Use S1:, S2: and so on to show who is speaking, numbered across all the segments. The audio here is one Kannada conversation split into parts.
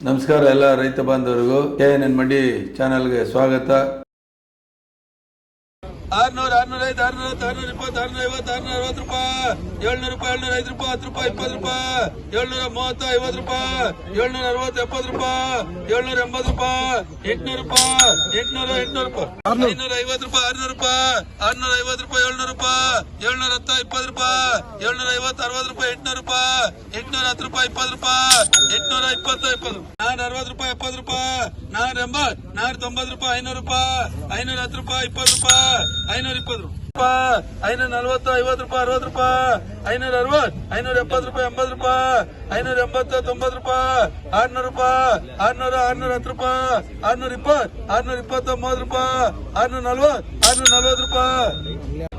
S1: ನಮಸ್ಕಾರ ಎಲ್ಲ ರೈತ ಬಾಂಧವರಿಗೂ. ಕೆ ಎನ್ ಎನ್ ಮಂಡಿ ಚಾನೆಲ್ಗೆ ಸ್ವಾಗತ. ಆರ್ನೂರ ಆರ್ನೂರ ಐದು ಆರ್ನೂರ ಆರ್ನೂರ ಇಪ್ಪತ್ತು ಆರ್ನೂರ ಐವತ್ತು ಆರ್ನೂರ ಅರವತ್ತು ರೂಪಾಯಿ. ಏಳ್ನೂರ ರೂಪಾಯಿ ಏಳ್ನೂರ ಐದು ರೂಪಾಯಿ ಹತ್ತು ರೂಪಾಯಿ ಇಪ್ಪತ್ತು ರೂಪಾಯಿ. ಏಳ್ನೂರ ಮೂವತ್ತು ಐವತ್ತು ರೂಪಾಯಿ. ಏಳ್ನೂರ ಅರವತ್ತು ಎಪ್ಪತ್ತು ರೂಪಾಯಿ. ಏಳ್ನೂರ ಎಂಬತ್ತು ರೂಪಾಯಿ. ಎಂಟ್ನೂರು ರೂಪಾಯಿ. ಎಂಟ್ನೂರ ಎಂಟ್ನೂರು ರೂಪಾಯಿ. ಐನೂರ ಐವತ್ತು ರೂಪಾಯಿ ಆರ್ನೂರು ರೂಪಾಯಿ. ಆರ್ನೂರ ಐವತ್ತು ರೂಪಾಯಿ ಏಳ್ನೂರು ರೂಪಾಯಿ. ಏಳ್ನೂರ ಹತ್ತು ಇಪ್ಪತ್ತು ರೂಪಾಯಿ, ಏಳ್ನೂರ ಐವತ್ತು, ಅರವತ್ತು ರೂಪಾಯಿ, ಎಂಟ್ನೂರು ರೂಪಾಯಿ, ಎಂಟ್ನೂರ ಹತ್ತು ರೂಪಾಯಿ, ಇಪ್ಪತ್ತು ರೂಪಾಯಿ, ಎಂಟ್ನೂರ ಇಪ್ಪತ್ತು ಇಪ್ಪತ್ತು ನಾನ್ ಅರವತ್ತು ರೂಪಾಯಿ, ಎಪ್ಪತ್ತು ರೂಪಾಯಿ, ನಾನ್ ಎಂಬತ್ತು, ನಾನ್ ತೊಂಬತ್ತು ರೂಪಾಯಿ, ಐನೂರು ರೂಪಾಯಿ, ಐನೂರ ಹತ್ತು ರೂಪಾಯಿ, ಇಪ್ಪತ್ತು ರೂಪಾಯಿ, ಐನೂರ ಇಪ್ಪತ್ತು ರೂಪಾಯಿ, ಐನೂರ ನಲ್ವತ್ತು, ಐವತ್ತು ರೂಪಾಯಿ, ಅರವತ್ತು ರೂಪಾಯಿ, ಐನೂರ ಅರವತ್ತು, ಐನೂರ ಎಪ್ಪತ್ತು ರೂಪಾಯಿ, ಎಂಬತ್ತು ರೂಪಾಯಿ, ಐನೂರ ಎಂಬತ್ತು, ತೊಂಬತ್ತು ರೂಪಾಯಿ, ಆರ್ನೂರು ರೂಪಾಯಿ, ಆರ್ನೂರ ಆರ್ನೂರ ಹತ್ತು ರೂಪಾಯಿ, ಆರ್ನೂರ ಇಪ್ಪತ್ತು ಆರ್ನೂರ ಇಪ್ಪತ್ತು ಮೂವತ್ತು ರೂಪಾಯಿ, ಆರ್ನೂರ ನಲ್ವತ್ತು ಆರ್ನೂರ ನಲ್ವತ್ತು ರೂಪಾಯಿ.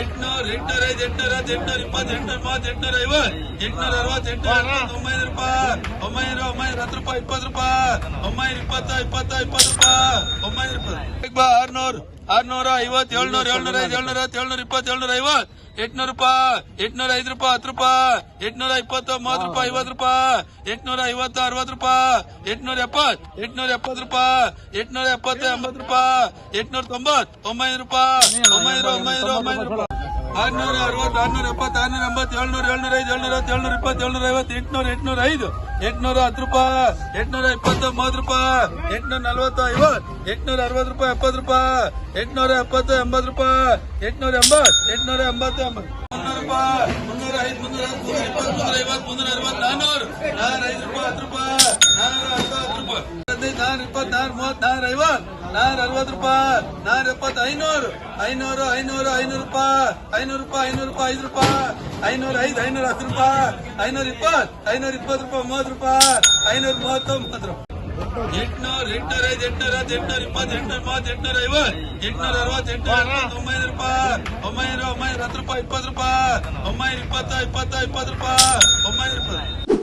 S1: ಎಂಟ್ನೂರ ಎಂಟ್ನೂರ ಐದು ಎಂಟ್ನೂರ ಹತ್ತು ಎಂಟ್ನೂರ ಇಪ್ಪತ್ತು ಎಂಟ್ನೂರ ಮೂವತ್ತು ಎಂಟ್ನೂರ ಐವತ್ತು ಎಂಟ್ನೂರ ಅರವತ್ತು ಎಂಟ್ನೂರ ಎಪ್ಪತ್ತು ಒಂಬೈನೂರು ರೂಪಾಯಿ ಒಂಬೈನೂರ ಒಂಬೈನೂರ ಹತ್ತು ರೂಪಾಯಿ ಇಪ್ಪತ್ತು ರೂಪಾಯಿ ಒಂಬೈನೂರ ಇಪ್ಪತ್ತು ಇಪ್ಪತ್ತು ಇಪ್ಪತ್ತು ರೂಪಾಯಿ. ಒಂಬೈನೂರ ರೂಪಾಯಿ ಆರ್ನೂರು. ಆರ್ನೂರ ಐವತ್ತು, ಏಳ್ನೂರ ಏಳ್ನೂರ ಐದು, ಏಳ್ನೂರ ಏಳ್ನೂರ ಇಪ್ಪತ್ತು, ಏಳ್ನೂರ ಐವತ್ತು. ಎಂಟ್ನೂರು ರೂಪಾಯಿ, ಎಂಟ್ನೂರ ಐದು ರೂಪಾಯಿ, ಹತ್ತು ರೂಪಾಯಿ. ಎಂಟ್ನೂರ ಇಪ್ಪತ್ತು, ಮೂವತ್ತು ರೂಪಾಯಿ, ಐವತ್ತು ರೂಪಾಯಿ. ಎಂಟ್ನೂರ ಐವತ್ತು, ಅರವತ್ತು ರೂಪಾಯಿ. ಎಂಟ್ನೂರ ಎಪ್ಪತ್ತು ಎಂಟ್ನೂರ ಎಪ್ಪತ್ತು ರೂಪಾಯಿ. ಎಂಟ್ನೂರ ಎಪ್ಪತ್ತು, ಎಂಬತ್ತು ರೂಪಾಯಿ. ಎಂಟ್ನೂರ ತೊಂಬತ್ತು, ಒಂಬೈನೂರು ರೂಪಾಯಿ. ಒಂಬೈನೂರ ಒಂಬೈನೂರ, ಒಂಬೈನೂರು ರೂಪಾಯಿ. ಆರ್ನೂರ ಅರವತ್ತು ಆರ್ನೂರ ಎಪ್ಪತ್ತು ಆರ್ನೂರ ಎಂಬತ್ತು, ಏಳ್ನೂರ ಏಳ್ನೂರ ಐದು, ಏಳ್ನೂರ ಏಳ್ನೂರ ಇಪ್ಪತ್ತು, ಏಳ್ನೂರ ಐವತ್ತು, ಎಂಟ್ನೂರ ಎಂಟ್ನೂರ ಐದು, ಎಂಟ್ನೂರ ಹತ್ತು ರೂಪಾಯಿ, ಎಂಟ್ನೂರ ಇಪ್ಪತ್ತು, ಮೂವತ್ತು ರೂಪಾಯಿ, ಎಂಟ್ನೂರ ನಲ್ವತ್ತು, ಐವತ್ತು, ಎಂಟ್ನೂರ ಅರವತ್ತು ರೂಪಾಯಿ, ಎಪ್ಪತ್ತು ರೂಪಾಯಿ, ಎಂಟ್ನೂರ ಎಪ್ಪತ್ತು, ಎಂಬತ್ತು ರೂಪಾಯಿ, ಎಂಟ್ನೂರ ಎಂಬತ್ತು ಎಂಟ್ನೂರ ಎಂಬತ್ತು ಎಂಬತ್ತು. ರೂಪಾಯಿ, ಮುನ್ನೂರ ಐದು, ಮುನ್ನೂರ ಮುನ್ನೂರ ಇಪ್ಪತ್ತು ಐವತ್ತು, ಮುನ್ನೂರ ಅರವತ್ತು ನಾನ್ನೂರು ನಾನ್ನೂರ ಐದು ರೂಪಾಯಿ, ಹತ್ತು ರೂಪಾಯಿ. ಹದಿನೈದು ನಾನ್ನೂರ ಐವತ್ ಮೂವತ್ತು ನಾನ್ನೂರ ಅರವತ್ತು ರೂಪಾಯಿ ನಾನ್ನೂರ ಎಪ್ಪತ್ತು ಐನೂರು. ಐನೂರು ಐನೂರು ಐನೂರು ರೂಪಾಯಿ. ಐನೂರು ರೂಪಾಯಿ ಐನೂರು ರೂಪಾಯಿ ಐದು ರೂಪಾಯಿ. ಐನೂರ ಐದು ಐನೂರ ಹತ್ತು ರೂಪಾಯಿ. ಐನೂರ ಇಪ್ಪತ್ತು ಐನೂರ ಇಪ್ಪತ್ತು ರೂಪಾಯಿ ಮೂವತ್ತು ರೂಪಾಯಿ. ಐನೂರ ಮೂವತ್ತು ರೂಪಾಯಿ. ಎಂಟ್ನೂರ ಎಂಟ್ನೂರ ಐದು ಎಂಟ್ನೂರ ಹತ್ತು ಎಂಟ್ನೂರ ಇಪ್ಪತ್ತು ಎಂಟ್ನೂರ ಮೂವತ್ತು ಎಂಟ್ನೂರ ಐವತ್ತು. ಎಂಟ್ನೂರ ಅರವತ್ತು ಎಂಟ್ನೂರ ಒಂಬೈನೂರು ರೂಪಾಯಿ. ಒಂಬೈನೂರ ಒಂಬೈನೂರ ಹತ್ತು ರೂಪಾಯಿ ಇಪ್ಪತ್ತು ರೂಪಾಯಿ. ಒಂಬೈನೂರ ಇಪ್ಪತ್ತು ಇಪ್ಪತ್ತು ಇಪ್ಪತ್ತು ರೂಪಾಯಿ. ಒಂಬೈನೂರು ಇಪ್ಪತ್ತು.